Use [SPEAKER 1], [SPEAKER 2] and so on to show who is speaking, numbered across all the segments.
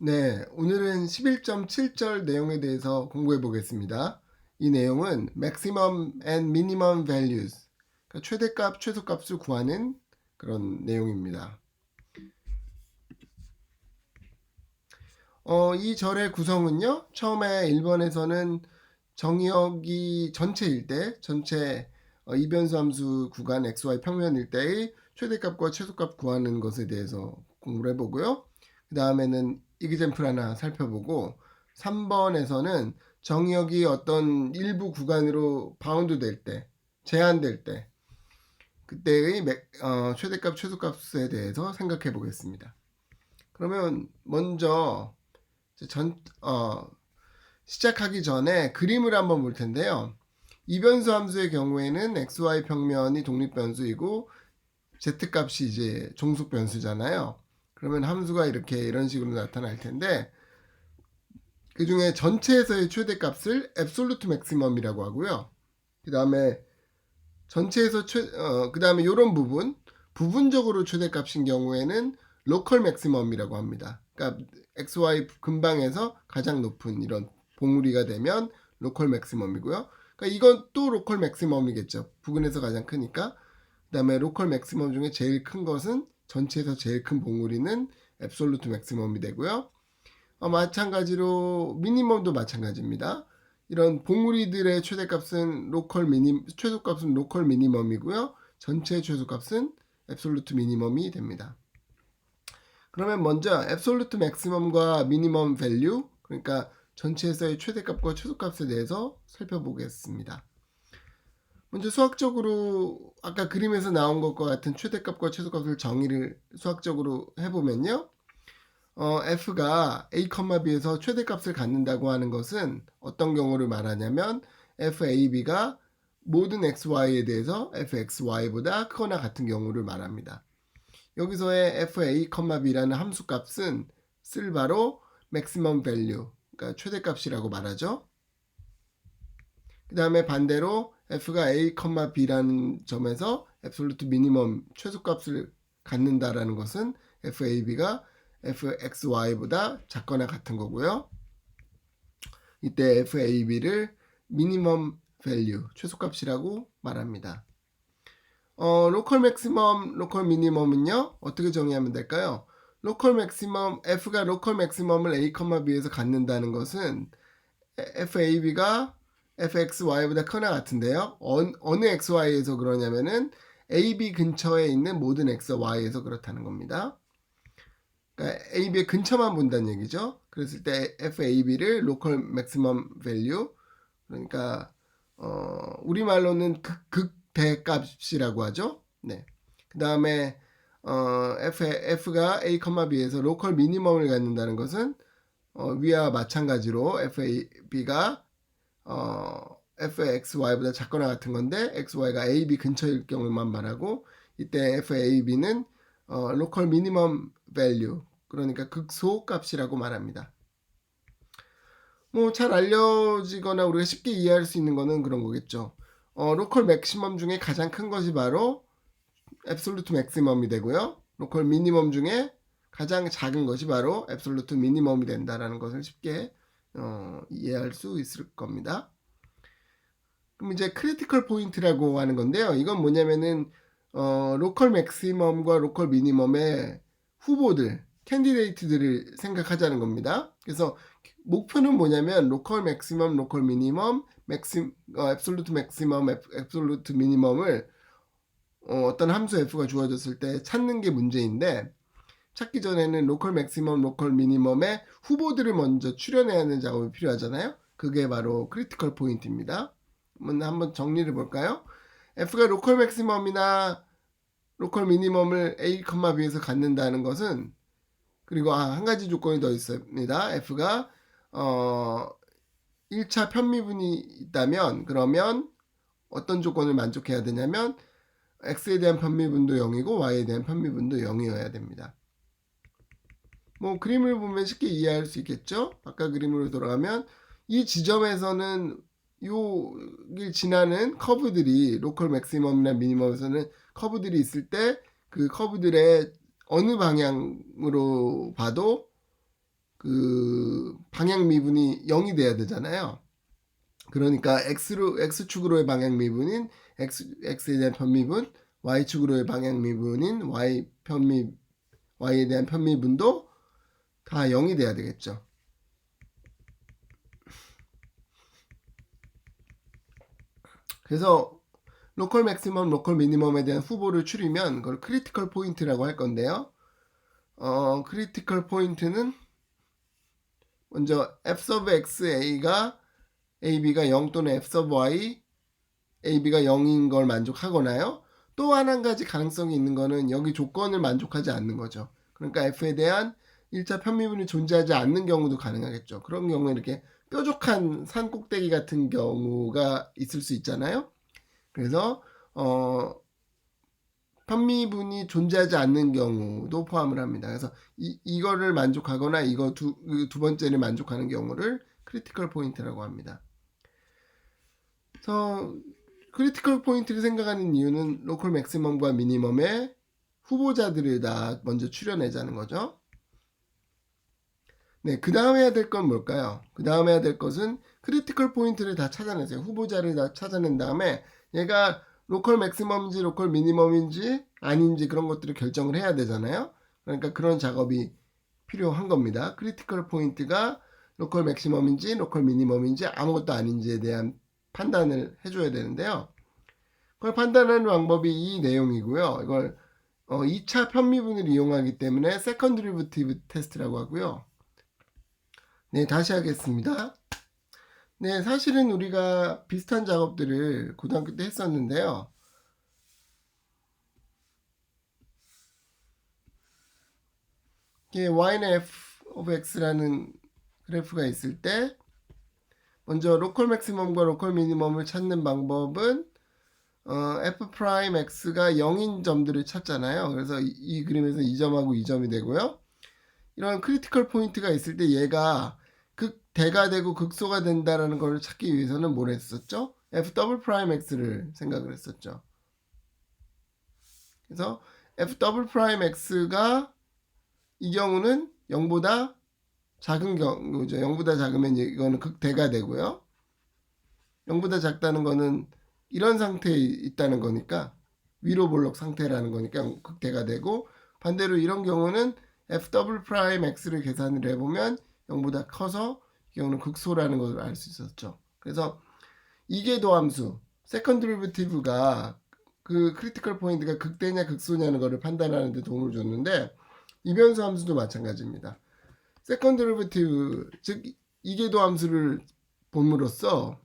[SPEAKER 1] 네, 오늘은 11.7절 내용에 대해서 공부해 보겠습니다. 이 내용은 maximum and minimum values, 그러니까 최대값, 최소값을 구하는 그런 내용입니다. 어, 이 절의 구성은요, 처음에 1번에서는 정의역이 전체일 때, 전체 어, 이변수 함수 구간 xy 평면일 때의 최대값과 최소값 구하는 것에 대해서 공부를 해보고요. 그 다음에는 이그젠플 하나 살펴보고 3번에서는 정의역이 어떤 일부 구간으로 바운드 될 때, 제한될 때 그때의 맥- 어, 최대값, 최소값에 대해서 생각해 보겠습니다. 그러면 먼저 전, 어, 시작하기 전에 그림을 한번 볼 텐데요. 이변수 함수의 경우에는 xy 평면이 독립 변수이고 z값이 이제 종속 변수잖아요. 그러면 함수가 이렇게 이런 식으로 나타날 텐데 그 중에 전체에서의 최대값을 앱솔루트 맥시멈이라고 하고요. 그 다음에 전체에서 최, 어, 그 다음에 이런 부분 부분적으로 최대값인 경우에는 로컬 맥시멈이라고 합니다. 그러니까 xy 근방에서 가장 높은 이런 봉우리가 되면 로컬 맥시멈이고요. 그러니까 이건 또 로컬 맥시멈이겠죠. 부근에서 가장 크니까. 그 다음에 로컬 맥시멈 중에 제일 큰 것은 전체에서 제일 큰 봉우리는 앱솔루트 맥시멈이 되고요. 어, 마찬가지로 미니멈도 마찬가지입니다. 이런 봉우리들의 최대값은 로컬 미니 최소값은 로컬 미니멈이고요. 전체 최소값은 앱솔루트 미니멈이 됩니다. 그러면 먼저 앱솔루트 맥시멈과 미니멈 밸류 그러니까 전체에서의 최대값과 최소값에 대해서 살펴보겠습니다. 먼저 수학적으로 아까 그림에서 나온 것과 같은 최대값과 최소값을 정의를 수학적으로 해보면요. 어, f가 a, b에서 최대값을 갖는다고 하는 것은 어떤 경우를 말하냐면 fab가 모든 xy에 대해서 fxy보다 크거나 같은 경우를 말합니다. 여기서의 fa, b라는 함수값은 쓸 바로 maximum value, 그러니까 최대값이라고 말하죠. 그 다음에 반대로 f가 a, b라는 점에서 absolute minimum 최소값을 갖는다라는 것은 fab가 fxy보다 작거나 같은 거고요. 이때 fab를 minimum value 최소값이라고 말합니다. 어, 로컬 맥시멈, 로컬 미니멈은요 어떻게 정의하면 될까요? 로컬 맥시멈 f가 로컬 맥시멈을 a, b에서 갖는다는 것은 fab가 fxy보다 크나 같은데요. 어느, 어느 xy에서 그러냐면은 ab 근처에 있는 모든 xy에서 그렇다는 겁니다. 그러니까 ab의 근처만 본다는 얘기죠. 그랬을 때 fab를 로컬 맥시멈 밸류 그러니까 어, 우리말로는 극, 극대값이라고 하죠. 네. 그 다음에 어, F, F가 A, B에서 로컬 미니멈을 갖는다는 것은 어, 위와 마찬가지로 FAB가 어, FXY보다 작거나 같은 건데 XY가 AB 근처일 경우만 말하고 이때 FAB는 어, 로컬 미니멈 밸류 그러니까 극소 값이라고 말합니다. 뭐 잘 알려지거나 우리가 쉽게 이해할 수 있는 거는 그런 거겠죠. 어, 로컬 맥시멈 중에 가장 큰 것이 바로 앱솔루트 맥시멈이 되고요. 로컬 미니멈 중에 가장 작은 것이 바로 앱솔루트 미니멈이 된다라는 것을 쉽게 어, 이해할 수 있을 겁니다. 그럼 이제 크리티컬 포인트라고 하는 건데요. 이건 뭐냐면은 어, 로컬 맥시멈과 로컬 미니멈의 후보들, 캔디데이트들을 생각하자는 겁니다. 그래서 목표는 뭐냐면 로컬 맥시멈, 로컬 미니멈, 맥시 어, 앱솔루트 맥시멈, 앱, 앱솔루트 미니멈을 어, 떤 함수 f가 주어졌을 때 찾는 게 문제인데 찾기 전에는 로컬 맥시멈, 로컬 미니멈의 후보들을 먼저 추려내야 하는 작업이 필요하잖아요. 그게 바로 크리티컬 포인트입니다. 한번 정리를 볼까요? f가 로컬 맥시멈이나 로컬 미니멈을 a, b에서 갖는다는 것은 그리고 아, 한 가지 조건이 더 있습니다. f가 어 1차 편미분이 있다면 그러면 어떤 조건을 만족해야 되냐면 x에 대한 편미분도 0이고 y에 대한 편미분도 0이어야 됩니다. 뭐 그림을 보면 쉽게 이해할 수 있겠죠? 아까 그림으로 돌아가면 이 지점에서는 요길 지나는 커브들이 로컬 맥시멈이나 미니멈에서는 커브들이 있을 때 그 커브들의 어느 방향으로 봐도 그 방향 미분이 0이 돼야 되잖아요. 그러니까 x로 x축으로의 방향 미분인 x x에 대한 편미분, y축으로의 방향 미분인 y 편미 y에 대한 편미분도 다 0이 돼야 되겠죠. 그래서 로컬 맥시멈, 로컬 미니멈에 대한 후보를 추리면 그걸 크리티컬 포인트라고 할 건데요. 어, 크리티컬 포인트는 먼저 f sub xa가 ab가 0 또는 f sub y ab가 0인 걸 만족하거나요. 또 한 가지 가능성이 있는 거는 여기 조건을 만족하지 않는 거죠. 그러니까 f에 대한 1차 편미분이 존재하지 않는 경우도 가능하겠죠. 그런 경우에 이렇게 뾰족한 산 꼭대기 같은 경우가 있을 수 있잖아요. 그래서 어 편미분이 존재하지 않는 경우도 포함을 합니다. 그래서 이, 이거를 만족하거나 이거 두, 그두 번째를 만족하는 경우를 크리티컬 포인트라고 합니다. 그래서 크리티컬 포인트를 생각하는 이유는 로컬 맥시멈과 미니멈의 후보자들을 다 먼저 추려내자는 거죠. 네, 그 다음 해야 될 건 뭘까요? 그 다음 해야 될 것은 크리티컬 포인트를 다 찾아내세요. 후보자를 다 찾아낸 다음에 얘가 로컬 맥시멈인지 로컬 미니멈인지 아닌지 그런 것들을 결정을 해야 되잖아요. 그러니까 그런 작업이 필요한 겁니다. 크리티컬 포인트가 로컬 맥시멈인지 로컬 미니멈인지 아무것도 아닌지에 대한 판단을 해줘야 되는데요. 그걸 판단하는 방법이 이 내용이고요. 이걸 어, 2차 편미분을 이용하기 때문에 세컨 드리브티브 테스트라고 하고요. 네, 다시 하겠습니다. 네, 사실은 우리가 비슷한 작업들을 고등학교 때 했었는데요. 이게 y는 f of x라는 그래프가 있을 때 먼저 로컬 맥시멈과 로컬 미니멈을 찾는 방법은 어, f 프라임 x가 0인 점들을 찾잖아요. 그래서 이, 이 그림에서 2점하고 2점이 되고요. 이런 크리티컬 포인트가 있을 때 얘가 극대가 되고 극소가 된다라는 걸 찾기 위해서는 뭘 했었죠? f 더블 프라임 x를 생각을 했었죠. 그래서 f 더블 프라임 x가 이 경우는 0보다 작은 경우죠. 0보다 작으면 이거는 극대가 되고요. 0보다 작다는 거는 이런 상태에 있다는 거니까 위로 볼록 상태라는 거니까 극대가 되고 반대로 이런 경우는 f 더블 프라임 x를 계산을 해보면 0보다 커서 이 경우는 극소라는 것을 알 수 있었죠. 그래서 이계도 함수 세컨 드리브티브가 그 크리티컬 포인트가 극대냐 극소냐는 것을 판단하는 데 도움을 줬는데 이변수 함수도 마찬가지입니다. 세컨 드리브티브 즉 이계도 함수를 봄으로써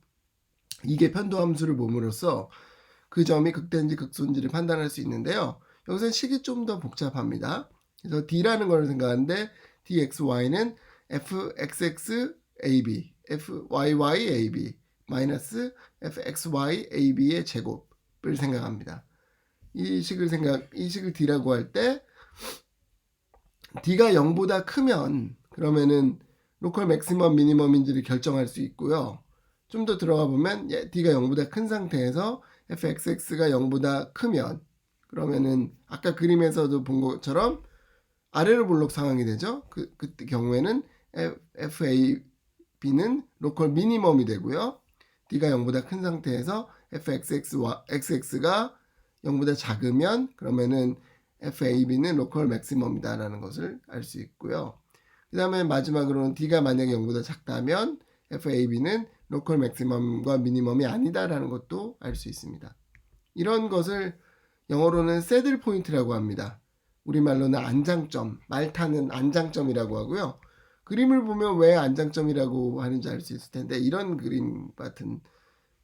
[SPEAKER 1] 이게 편도 함수를 봄으로써 그 점이 극대인지 극소인지를 판단할 수 있는데요. 여기서 식이 좀 더 복잡합니다. 그래서 D라는 걸 생각하는데 DXY는 FXXAB, FYYAB 마이너스 FXYAB의 제곱을 생각합니다. 이 식을 생각, 이 식을 D라고 할 때 D가 0보다 크면 그러면은 로컬 맥시멈 미니멈인지를 결정할 수 있고요. 좀 더 들어가 보면 예, D가 0보다 큰 상태에서 fxx가 0보다 크면 그러면은 아까 그림에서도 본 것처럼 아래로 볼록 상황이 되죠. 그, 그 경우에는 FAB는 로컬 미니멈이 되고요. D가 0보다 큰 상태에서 FXX와 XX가 0보다 작으면 그러면은 FAB는 로컬 맥시멈이다라는 것을 알 수 있고요. 그 다음에 마지막으로는 D가 만약에 0보다 작다면 FAB는 로컬 맥시멈과 미니멈이 아니다라는 것도 알 수 있습니다. 이런 것을 영어로는 새들 포인트라고 합니다. 우리말로는 안장점, 말타는 안장점이라고 하고요. 그림을 보면 왜 안장점이라고 하는지 알 수 있을 텐데 이런 그림 같은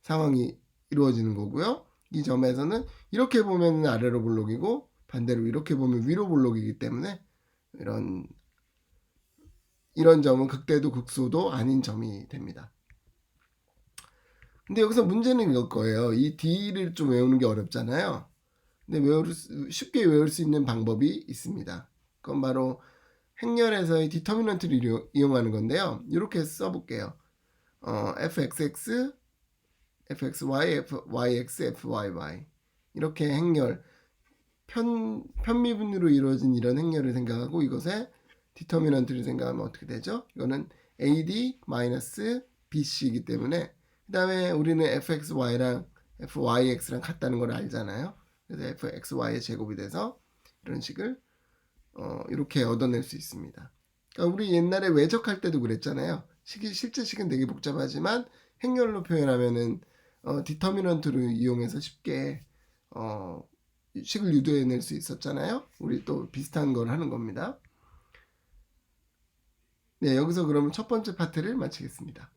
[SPEAKER 1] 상황이 이루어지는 거고요. 이 점에서는 이렇게 보면 아래로 볼록이고 반대로 이렇게 보면 위로 볼록이기 때문에 이런 이런 점은 극대도 극소도 아닌 점이 됩니다. 근데 여기서 문제는 이걸 거예요. 이 D를 좀 외우는 게 어렵잖아요. 근데 외울 수, 쉽게 외울 수 있는 방법이 있습니다. 그건 바로 행렬에서의 디터미넌트를 이용하는 건데요. 이렇게 써볼게요. 어, fxx, fxy, fyx, fyy 이렇게 행렬 편, 편미분으로 이루어진 이런 행렬을 생각하고 이것에 디터미넌트를 생각하면 어떻게 되죠? 이거는 AD 마이너스 BC이기 때문에 그 다음에 우리는 fxy랑 fyx랑 같다는 걸 알잖아요. 그래서 fxy의 제곱이 돼서 이런 식을 어, 이렇게 얻어낼 수 있습니다. 그러니까 우리 옛날에 외적할 때도 그랬잖아요. 식이 실제 식은 되게 복잡하지만 행렬로 표현하면은 어, 디터미넌트를 이용해서 쉽게 어, 식을 유도해낼 수 있었잖아요. 우리 또 비슷한 걸 하는 겁니다. 네, 여기서 그러면 첫 번째 파트를 마치겠습니다.